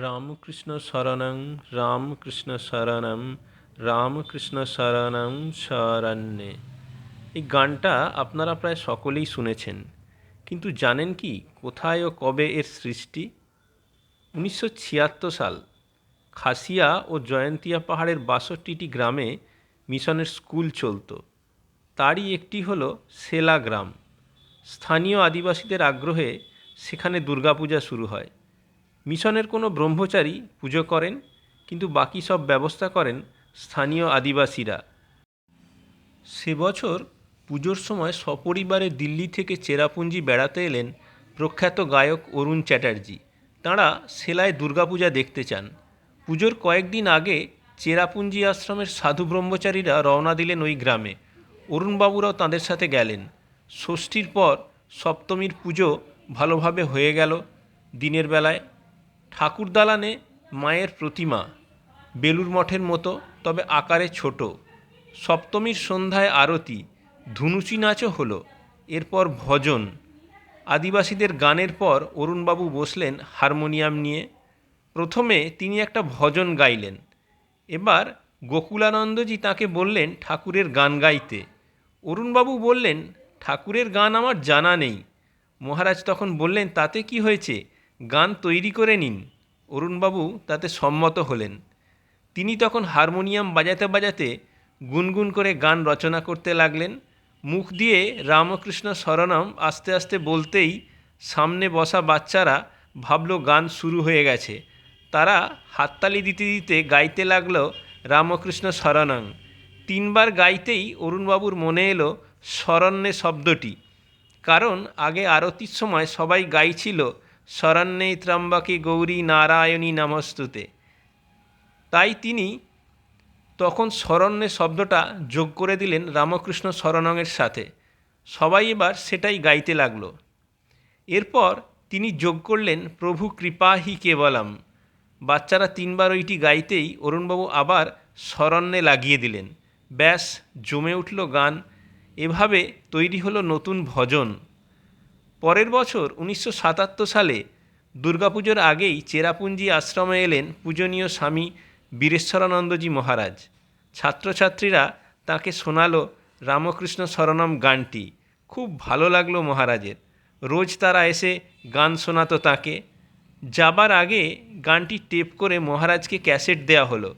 রামকৃষ্ণ শরণং রামকৃষ্ণ শরণম রামকৃষ্ণ শরণম শরণ্যে। এই গানটা আপনারা প্রায় সকলেই শুনেছেন, কিন্তু জানেন কি কোথায় ও কবে এর সৃষ্টি? উনিশশো ছিয়াত্তর সাল, খাসিয়া ও জয়ন্তিয়া পাহাড়ের বাষট্টিটি গ্রামে মিশনের স্কুল চলতো। তারই একটি হলো সেলা গ্রাম। স্থানীয় আদিবাসীদের আগ্রহে সেখানে দুর্গাপূজা শুরু হয়। মিশনের কোনো ব্রহ্মচারী পুজো করেন, কিন্তু বাকি সব ব্যবস্থা করেন স্থানীয় আদিবাসীরা। সে বছর পুজোর সময় সপরিবারে দিল্লি থেকে চেরাপুঞ্জি বেড়াতে এলেন প্রখ্যাত গায়ক অরুণ চ্যাটার্জি। তাঁরা সেলায় দুর্গাপূজা দেখতে চান। পুজোর কয়েকদিন আগে চেরাপুঞ্জি আশ্রমের সাধু ব্রহ্মচারীরা রওনা দিলেন ওই গ্রামে। অরুণবাবুরাও তাঁদের সাথে গেলেন। ষষ্ঠীর পর সপ্তমীর পুজো ভালোভাবে হয়ে গেল। দিনের বেলায় ঠাকুর দালানে মায়ের প্রতিমা বেলুর মঠের মতো, তবে আকারে ছোট। সপ্তমীর সন্ধ্যায় আরতি, ধুনুচি নাচও হলো। এরপর ভজন। আদিবাসীদের গানের পর অরুণবাবু বসলেন হারমোনিয়াম নিয়ে। প্রথমে তিনি একটা ভজন গাইলেন। এবার গোকুলানন্দজি তাকে বললেন ঠাকুরের গান গাইতে। অরুণবাবু বললেন, ঠাকুরের গান আমার জানা নেই। মহারাজ তখন বললেন, তাতে কি হয়েছে? গান তৈরি করে নিন। অরুণবাবু তাতে সম্মত হলেন। তিনি তখন হারমোনিয়াম বাজাতে বাজাতে গুনগুন করে গান রচনা করতে লাগলেন। মুখ দিয়ে রামকৃষ্ণ শরণম আস্তে আস্তে বলতেই সামনে বসা বাচ্চারা ভাবল গান শুরু হয়ে গেছে। তারা হাততালি দিতে দিতে গাইতে লাগল রামকৃষ্ণ শরণং তিনবার গাইতেই অরুণবাবুর মনে এলো শরণ্যে শব্দটি। কারণ আগে আরতির সময় সবাই গাইছিল শরণ্যে ত্রম্বকে গৌরী নারায়ণী নমস্তুতে। তাই তিনি তখন শরণ্যে শব্দটা যোগ করে দিলেন রামকৃষ্ণ শরণংয়ের সাথে। সবাই এবার সেটাই গাইতে লাগল। এরপর তিনি যোগ করলেন, প্রভু কৃপাহি কেবলম। বাচ্চারা তিনবার ওইটি গাইতেই অরুণবাবু আবার শরণ্যে লাগিয়ে দিলেন। ব্যাস, জমে উঠল গান। এভাবে তৈরি হলো নতুন ভজন। পরের বছর উনিশশো সাতাত্তর সালে দুর্গাপুজোর আগেই চেরাপুঞ্জি আশ্রমে এলেন পূজনীয় স্বামী বীরেশ্বরানন্দজি মহারাজ। ছাত্রছাত্রীরা তাকে শোনালো রামকৃষ্ণ শরণম গানটি। খুব ভালো লাগল মহারাজের। রোজ তারা এসে গান শোনাতো তাকে। যাবার আগে গানটি টেপ করে মহারাজকে ক্যাসেট দেওয়া হলো।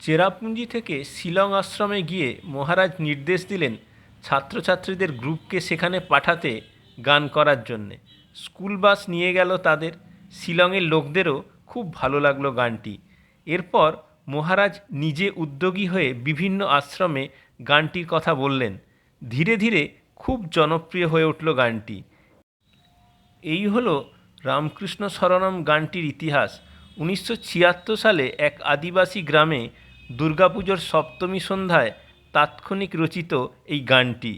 চেরাপুঞ্জি থেকে শিলং আশ্রমে গিয়ে মহারাজ নির্দেশ দিলেন ছাত্রছাত্রীদের গ্রুপকে সেখানে পাঠাতে গান করার জন্যে। স্কুল বাস নিয়ে গেল তাদের। শিলংয়ের লোকদেরও খুব ভালো লাগল গানটি। এরপর মহারাজ নিজে উদ্যোগী হয়ে বিভিন্ন আশ্রমে গানটির কথা বললেন। ধীরে ধীরে খুব জনপ্রিয় হয়ে উঠল গানটি। এই হলো রামকৃষ্ণ শরণম গানটির ইতিহাস। উনিশশো ছিয়াত্তর সালে এক আদিবাসী গ্রামে দুর্গাপুজোর সপ্তমী সন্ধ্যায় তাৎক্ষণিক রচিত এই গানটি।